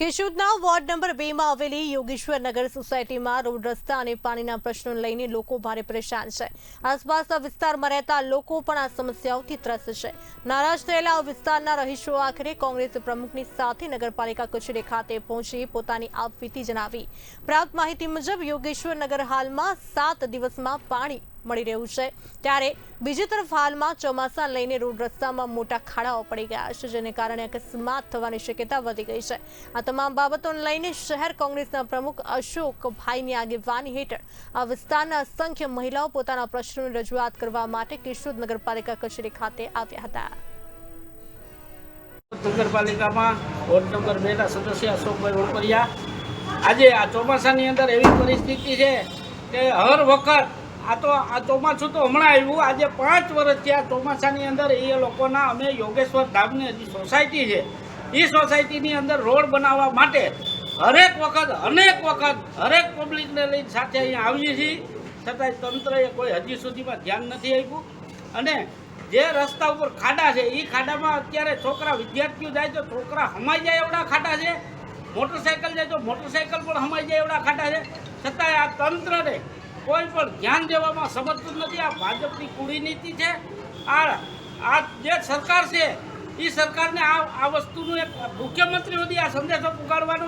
કેશોદના ward number બે માં આવેલી યોગેશ્વર નગર સોસાયટીમાં રોડ રસ્તા અને પાણીના પ્રશ્નો લઈને લોકો ભારે પરેશાન છે. આસપાસના વિસ્તારમાં રહેતા લોકો પણ આ સમસ્યાઓથી ત્રસ્ત છે. નારાજ થયેલા વિસ્તારના રહીશો આખરે કોંગ્રેસ પ્રમુખની સાથે નગરપાલિકા કચેરી ખાતે પહોંચી પોતાની આપવીતી જણાવી. પ્રાપ્ત માહિતી મુજબ યોગેશ્વર નગર હાલમાં સાત દિવસમાં પાણી મળી રહ્યું છે. ત્યારે બીજી તરફ હાલમાં ચોમાસા લઈને રોડ રસ્તામાં મોટા ખાડાઓ પડી ગયા છે, જેને કારણે અકસ્માત થવાની શક્યતા વધી ગઈ છે. આ તમામ બાબતોને લઈને શહેર કોંગ્રેસના પ્રમુખ અશોકભાઈની આગેવાની હેઠળ આ વિસ્તારના અસંખ્ય મહિલાઓ પોતાના પ્રશ્નોની રજૂઆત કરવા માટે કિશોદ નગરપાલિકા કચેરી ખાતે આવ્યા હતા. નગરપાલિકામાં વોર્ડ નંબર બે ના સદસ્ય અશોકભાઈ વણકરિયા. આજે આ ચોમાસાની અંદર એવી પરિસ્થિતિ છે કે હર વખત આ તો આ ચોમાસું તો હમણાં આવ્યું. આજે પાંચ વર્ષ થયા ચોમાસાની અંદર એ લોકોના અમે યોગેશ્વર ધામની હજી સોસાયટી છે, એ સોસાયટીની અંદર રોડ બનાવવા માટે હરેક વખત, અનેક વખત હરેક પબ્લિકને લઈને સાથે અહીંયા આવીએ છીએ. છતાંય તંત્રએ કોઈ હજી સુધીમાં ધ્યાન નથી આપ્યું. અને જે રસ્તા ઉપર ખાડા છે, એ ખાડામાં અત્યારે છોકરા વિદ્યાર્થીઓ જાય તો છોકરા હમાઈ જાય એવડા ખાડા છે. મોટરસાયકલ જાય તો મોટરસાયકલ પણ હમાઈ જાય એવડા ખાટા છે. છતાંય આ તંત્રને કોઈ પણ ધ્યાન દેવામાં સમજતું નથી. આ ભાજપની કુડી નીતિ છે. આ આ જે સરકાર છે એ સરકારને આ આ વસ્તુનું એક મુખ્યમંત્રી સુધી આ સંદેશો પુગાડવાનો